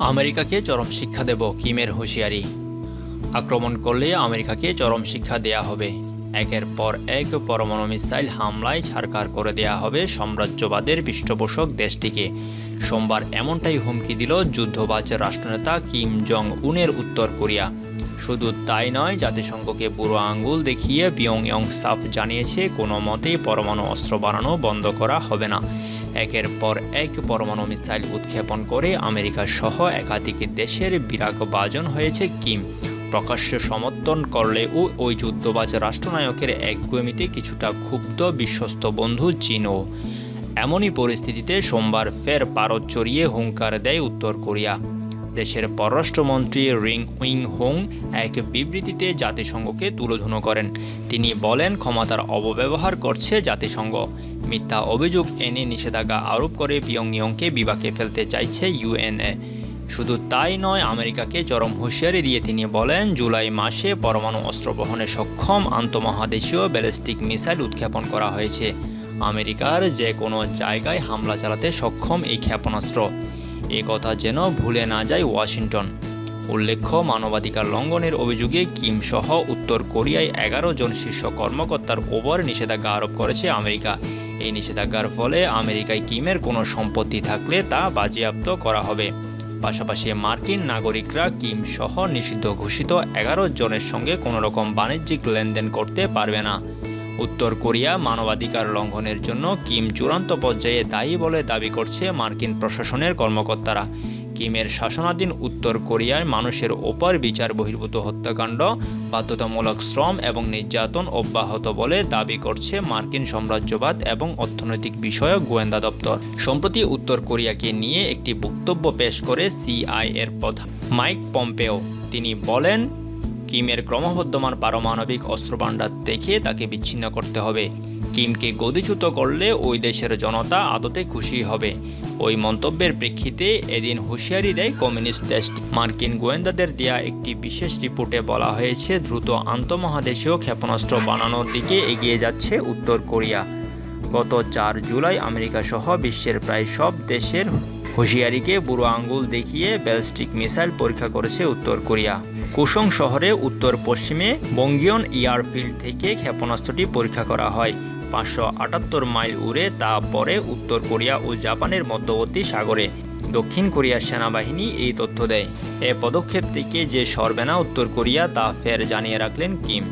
আমেরিকাকে চরম শিক্ষা দেব কিমের হুঁশিয়ারি। আক্রমণ করলে আমেরিকাকে চরম শিক্ষা দেয়া হবে। একের পর এক পরমাণু মিসাইল হামলায় ছাড়কার করে দেয়া হবে সাম্রাজ্যবাদের পৃষ্ঠপোষক দেশটিকে। সোমবার এমনটাই হুমকি দিল যুদ্ধবাজ রাষ্ট্রনেতা কিম জং উনের উত্তর কোরিয়া। শুধু তাই নয়, জাতিসংঘকে বুড়ো আঙ্গুল দেখিয়ে বিয়ং ইয়ং সাফ জানিয়েছে, কোনো মতেই পরমাণু অস্ত্র বানানো বন্ধ করা হবে না। একের পর এক পরমাণু মিসাইল উৎক্ষেপণ করে আমেরিকা সহ একাধিক দেশের বিরাগ বাজন হয়েছে কিম। প্রকাশ্যে সমর্থন করলে ও ওই যুদ্ধবাজ রাষ্ট্রনায়কের এক একগুয়েমিতে কিছুটা ক্ষুব্ধ বিশ্বস্ত বন্ধু চীনও। এমনই পরিস্থিতিতে সোমবার ফের পারদ চড়িয়ে হুঙ্কার দেয় উত্তর কোরিয়া। দেশের পররাষ্ট্রমন্ত্রী রিং উইং হোং এক বিবৃতিতে জাতিসংঘকে তুলোধুনো করেন। তিনি বলেন, ক্ষমতার অপব্যবহার করছে জাতিসংঘ। মিথ্যা অভিযোগ এনে নিষেধাজ্ঞা আরোপ করে পিয়ংইয়ংকে বিবাকে ফেলতে চাইছে ইউএনএ। শুধু তাই নয়, আমেরিকাকে চরম হুঁশিয়ারি দিয়ে তিনি বলেন, জুলাই মাসে পরমাণু অস্ত্র বহনে সক্ষম আন্তমহাদেশীয় ব্যালিস্টিক মিসাইল উৎক্ষেপণ করা হয়েছে। আমেরিকার যে কোনো জায়গায় হামলা চালাতে সক্ষম এই ক্ষেপণাস্ত্র। এ কথা যেন ভুলে না যায় ওয়াশিংটন। উল্লেখ্য, মানবাধিকার লঙ্ঘনের অভিযোগে কিম সহ উত্তর কোরিয়ায় এগারো জন শীর্ষ কর্মকর্তার ওপর নিষেধাজ্ঞা আরোপ করেছে আমেরিকা। এই নিষেধাজ্ঞার ফলে আমেরিকায় কিমের কোনো সম্পত্তি থাকলে তা বাজেয়াপ্ত করা হবে। পাশাপাশি মার্কিন নাগরিকরা কিম সহ নিষিদ্ধ ঘোষিত এগারো জনের সঙ্গে কোনো রকম বাণিজ্যিক লেনদেন করতে পারবে না। উত্তর কোরিয়া মানবাধিকার লঙ্ঘনের জন্য কিম চূড়ান্ত পর্যায়ে দায়ী বলে দাবি করছে মার্কিন প্রশাসনের কর্মকর্তারা। কিমের শাসনাধীন উত্তর কোরিয়ায় মানুষের ওপর বিচার বহির্ভূত হত্যাকাণ্ড, বাধ্যতামূলক শ্রম এবং নির্যাতন অব্যাহত বলে দাবি করছে মার্কিন সাম্রাজ্যবাদ এবং অর্থনৈতিক বিষয়ক গোয়েন্দা দপ্তর। সম্প্রতি উত্তর কোরিয়াকে নিয়ে একটি বক্তব্য পেশ করে সিআই এর প্রধান মাইক পম্পেও। তিনি বলেন কিমের ক্রমবর্ধমান পারমাণবিক অস্ত্রভাণ্ডার দেখে তাকে বিচ্ছিন্ন করতে হবে। কিমকে গদিচ্যুত করলে ওই দেশের জনতা আদতে খুশি হবে। ওই মন্তব্যের প্রেক্ষিতে এদিন হুঁশিয়ারি দেয় কমিউনিস্ট দেশটি। মার্কিন গোয়েন্দাদের দেয়া একটি বিশেষ রিপোর্টে বলা হয়েছে, দ্রুত আন্তঃমহাদেশীয় ক্ষেপণাস্ত্র বানানোর দিকে এগিয়ে যাচ্ছে উত্তর কোরিয়া। গত চার জুলাই আমেরিকা সহ বিশ্বের প্রায় সব দেশের হুঁশিয়ারিকে বুড়ো আঙ্গুল দেখিয়ে ব্যালিস্টিক মিসাইল পরীক্ষা করেছে উত্তর কোরিয়া। কুসং শহরে উত্তর পশ্চিমে বঙ্গিয়ন এয়ারফিল্ড থেকে ক্ষেপণাস্ত্রটি পরীক্ষা করা হয়। পাঁচশো আটাত্তর মাইল উড়ে তা পরে উত্তর কোরিয়া ও জাপানের মধ্যবর্তী সাগরে। দক্ষিণ কোরিয়ার সেনাবাহিনী এই তথ্য দেয়। এ পদক্ষেপ থেকে যে সরবে না উত্তর কোরিয়া তা ফের জানিয়ে রাখলেন কিম।